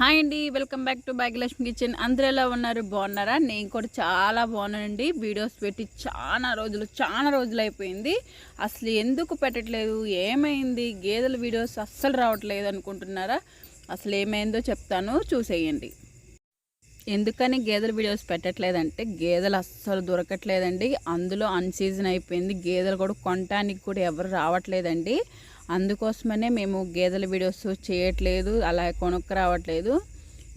Hi అండి welcome back to Bhagyalakshmi kitchen. అందరూ ఎలా ఉన్నారు? బాగున్నారా? నేను కూడా చాలా బాగున్నానండి. వీడియోస్ పెట్టి చాలా రోజులు చాలా రోజులు అయిపోయింది. అసలు ఎందుకు పెట్టట్లేదు? ఏమైంది? గేదెల వీడియోస్ అస్సలు రావట్లేదు అనుకుంటున్నారా? అసలు ఏమైందో చెప్తాను. చూసేయండి. ఎందుకని గేదెల వీడియోస్ పెట్టట్లేదంటే గేదెలు అస్సలు దొరకట్లేదండి. అందులో అన్సీజన్ అయిపోయింది. గేదెలు కూడా కొనటానికి కూడా ఎవరు రావట్లేదండి. అందుకోసమనే మేము గేదెల వీడియోస్ చేయట్లేదు అలా కొనుక్కు రావట్లేదు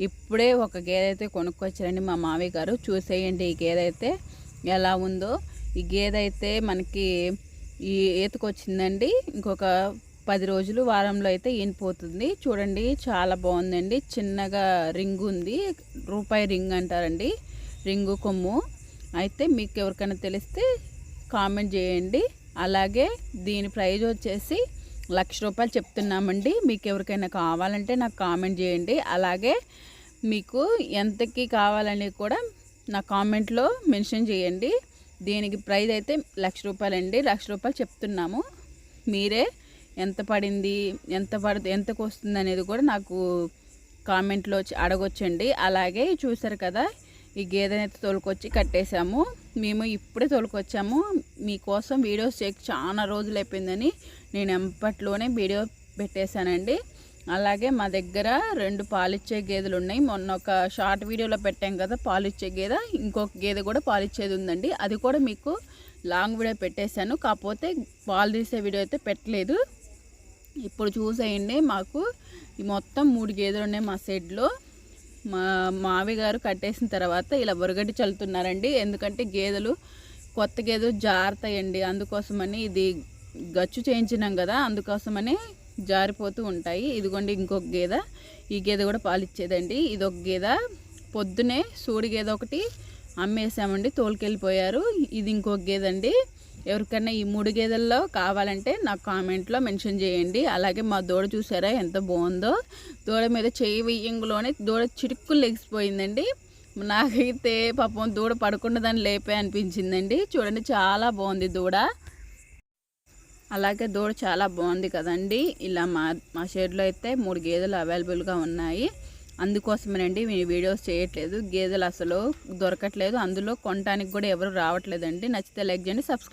ఇప్పుడే ఒక గేదె అయితే కొనుక్కొచ్చారండి మా మామయ్య గారు. చూసేయండి ఈ గేదె అయితే ఎలా ఉందో. ఈ గేదె అయితే మనకి ఈ ఈతకొచ్చిందండి. ఇంకొక పది రోజులు వారంలో అయితే ఈనిపోతుంది. చూడండి చాలా బాగుందండి. చిన్నగా రింగ్ ఉంది. రూపాయి రింగ్ అంటారండి. రింగు కొమ్ము. అయితే మీకు ఎవరికైనా తెలిస్తే కామెంట్ చేయండి. అలాగే దీని ప్రైజ్ వచ్చేసి లక్ష రూపాయలు చెప్తున్నామండి. మీకు ఎవరికైనా కావాలంటే నాకు కామెంట్ చేయండి. అలాగే మీకు ఎంతకి కావాలని కూడా నా కామెంట్లో మెన్షన్ చేయండి. దీనికి ప్రైస్ అయితే లక్ష రూపాయలండి. లక్ష రూపాయలు చెప్తున్నాము. మీరే ఎంత పడింది ఎంత పడు ఎంతకు వస్తుంది అనేది కూడా నాకు కామెంట్లో అడగొచ్చండి. అలాగే చూసారు కదా ఈ గేదెనైతే అయితే తోలుకొచ్చి కట్టేశాము. మేము ఇప్పుడే తోలుకొచ్చాము. మీకోసం వీడియోస్ చేయక చాలా రోజులు అయిపోయిందని నేను ఎంపట్లోనే వీడియో పెట్టేశానండి. అలాగే మా దగ్గర రెండు పాలిచ్చే గేదెలు ఉన్నాయి. మొన్న ఒక షార్ట్ వీడియోలో పెట్టాం కదా పాలిచ్చే గేదె. ఇంకొక గేదె కూడా పాలిచ్చేది ఉందండి. అది కూడా మీకు లాంగ్ వీడియో పెట్టేశాను. కాకపోతే పాలు తీసే వీడియో అయితే పెట్టలేదు. ఇప్పుడు చూసేయండి మాకు మొత్తం మూడు గేదెలు ఉన్నాయి మా షెడ్లో. మా మావి గారు కట్టేసిన తర్వాత ఇలా బొరగడ్డి చల్లుతున్నారండి. ఎందుకంటే గేదెలు కొత్త గేదెలు జారుతాయండి. అందుకోసమని ఇది గచ్చు చేయించినాం కదా అందుకోసమని జారిపోతూ ఉంటాయి. ఇదిగోండి ఇంకొక గేద. ఈ గేదె కూడా పాలిచ్చేదండి. ఇది ఒక గేదె. పొద్దునే సూడి గేదె ఒకటి అమ్మేసామండి. తోలుకెళ్ళిపోయారు. ఇది ఇంకొక గేదండి. ఎవరికైనా ఈ మూడు గేదెల్లో కావాలంటే నాకు కామెంట్లో మెన్షన్ చేయండి. అలాగే మా దూడ చూసారా ఎంత బాగుందో? దూడ మీద చేయి వెయ్యంగులోనే దూడ చిటుక్కులు లెగిసిపోయిందండి. నాకైతే పాపం దూడ పడకుండా దాన్ని లేపే అనిపించిందండి. చూడండి చాలా బాగుంది దూడ. అలాగే దూడ చాలా బాగుంది కదండి. ఇలా మా మా షేడ్లో అయితే మూడు గేదెలు అవైలబుల్గా ఉన్నాయి. అందుకోసమేనండి మేము వీడియోస్ చేయట్లేదు. గేదెలు అసలు దొరకట్లేదు. అందులో కొనడానికి కూడా ఎవరు రావట్లేదండి. నచ్చితే లైక్ చేయండి సబ్స్క్రైబ్